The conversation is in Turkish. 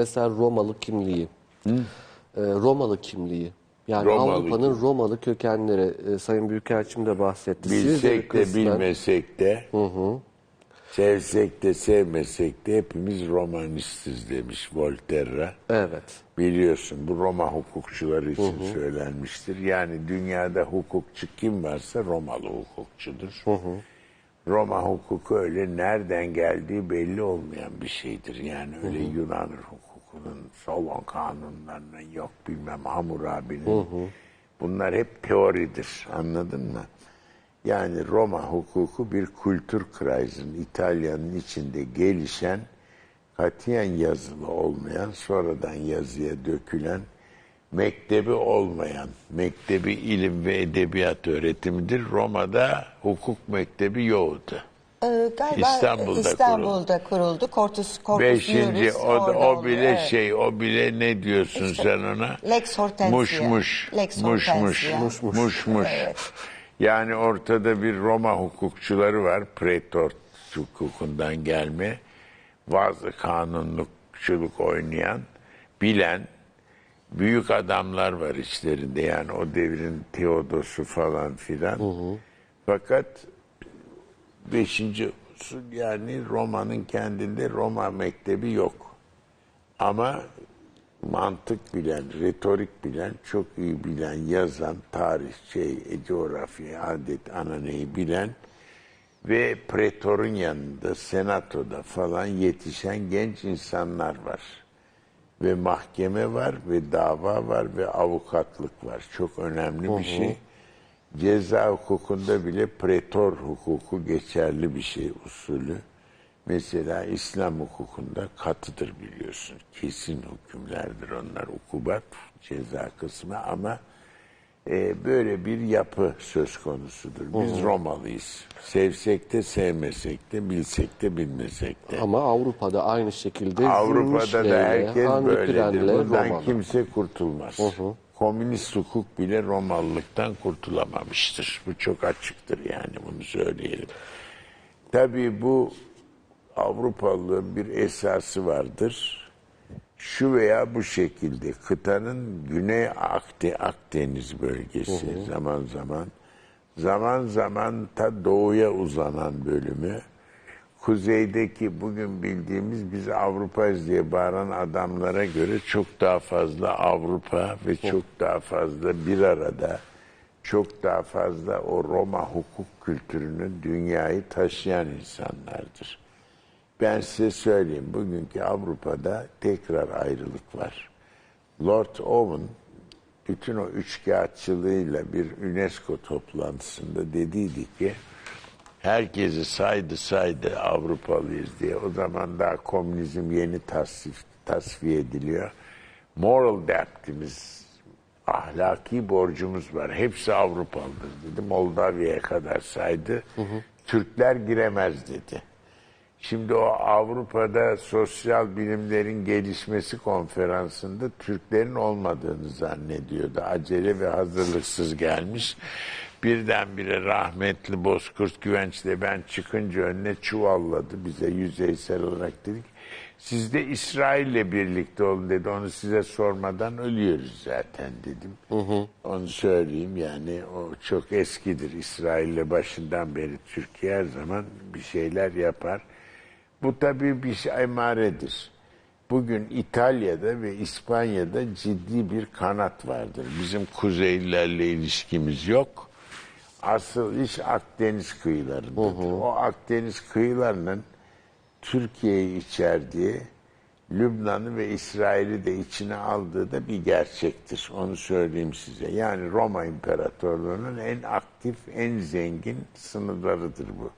Mesela Romalı kimliği. Ee, Romalı kimliği. Yani Romalı Avrupa'nın Romalı kökenleri. e, Sayın Büyükelçim de bahsetti. Bilsek de kısmen- bilmesek de, sevsek de sevmesek de hepimiz Romanistiz demiş Voltaire. Evet. Biliyorsun bu Roma hukukçuları için söylenmiştir. Yani dünyada hukukçu kim varsa Romalı hukukçudur. Roma hukuku öyle nereden geldiği belli olmayan bir şeydir. Yani öyle Yunan hukukunun, Solon kanunlarının yok bilmem Hammurabi'nin. Bunlar hep teoridir anladın mı? Yani Roma hukuku bir kültür krizinin İtalya'nın içinde gelişen katiyen yazılı olmayan, sonradan yazıya dökülen, mektebi olmayan, mektebi ilim ve edebiyat öğretimidir. Roma'da hukuk mektebi yoktu. Ee, galiba İstanbul'da İstanbul'da, kuruldu. Corpus, Corpus Beşinci, o, da- o oldu, bile evet. şey, o bile ne diyorsun İşte, sen ona? Lex Hortensia. Muş muş. Lex muş muş. Hortensia. Muş muş. muş. Yani ortada bir Roma hukukçuları var. Pretor hukukundan gelme. Bazı kanunlukçuluk oynayan, bilen büyük adamlar var içlerinde. Yani o devrin Teodos'u falan filan. Fakat beşinci usul yani Roma'nın kendinde Roma mektebi yok. Ama mantık bilen, retorik bilen, çok iyi bilen, yazan, tarih, şey, coğrafya, adet, ananeyi bilen ve pretorun yanında, senatoda falan yetişen genç insanlar var. Ve mahkeme var ve dava var ve avukatlık var. Çok önemli bir şey. Ceza hukukunda bile pretor hukuku geçerli bir şey usulü. Mesela İslam hukukunda katıdır biliyorsun. Kesin hükümlerdir onlar ukubat ceza kısmı ama e, böyle bir yapı söz konusudur. Biz Romalıyız. Sevsek de sevmesek de bilsek de bilmesek de. Ama Avrupa'da aynı şekilde Avrupa'da da herkes böyledir. Bundan Romalı. kimse kurtulmaz. Komünist hukuk bile Romalılıktan kurtulamamıştır. Bu çok açıktır yani bunu söyleyelim. Tabii bu Avrupalılığın bir esası vardır. Şu veya bu şekilde kıtanın Güney Akde, Akdeniz bölgesi zaman zaman zaman zaman ta doğuya uzanan bölümü kuzeydeki bugün bildiğimiz biz Avrupa'yız diye bağıran adamlara göre çok daha fazla Avrupa ve çok daha fazla bir arada çok daha fazla o Roma hukuk kültürünü dünyayı taşıyan insanlardır. Ben size söyleyeyim bugünkü Avrupa'da tekrar ayrılık var. Lord Owen bütün o üçkağıtçılığıyla bir UNESCO toplantısında dediydi ki herkesi saydı saydı Avrupalıyız diye. O zaman daha komünizm yeni tasvif, tasfiye ediliyor. Moral debtimiz, ahlaki borcumuz var. Hepsi Avrupalıdır dedi. Moldavya'ya kadar saydı. Türkler giremez dedi. Şimdi o Avrupa'da sosyal bilimlerin gelişmesi konferansında Türklerin olmadığını zannediyordu. Acele ve hazırlıksız gelmiş. Birdenbire rahmetli Bozkurt Güvenç'le ben çıkınca önüne çuvalladı bize yüzeysel olarak dedik. Siz de İsrail'le birlikte olun dedi. Onu size sormadan ölüyoruz zaten dedim. Onu söyleyeyim yani o çok eskidir. İsrail'le başından beri Türkiye her zaman bir şeyler yapar. Bu tabii bir şey emaredir. Bugün İtalya'da ve İspanya'da ciddi bir kanat vardır. Bizim Kuzeylilerle ilişkimiz yok. Asıl iş Akdeniz kıyılarındadır. O Akdeniz kıyılarının Türkiye'yi içerdiği, Lübnan'ı ve İsrail'i de içine aldığı da bir gerçektir. Onu söyleyeyim size. Yani Roma İmparatorluğu'nun en aktif, en zengin sınırlarıdır bu.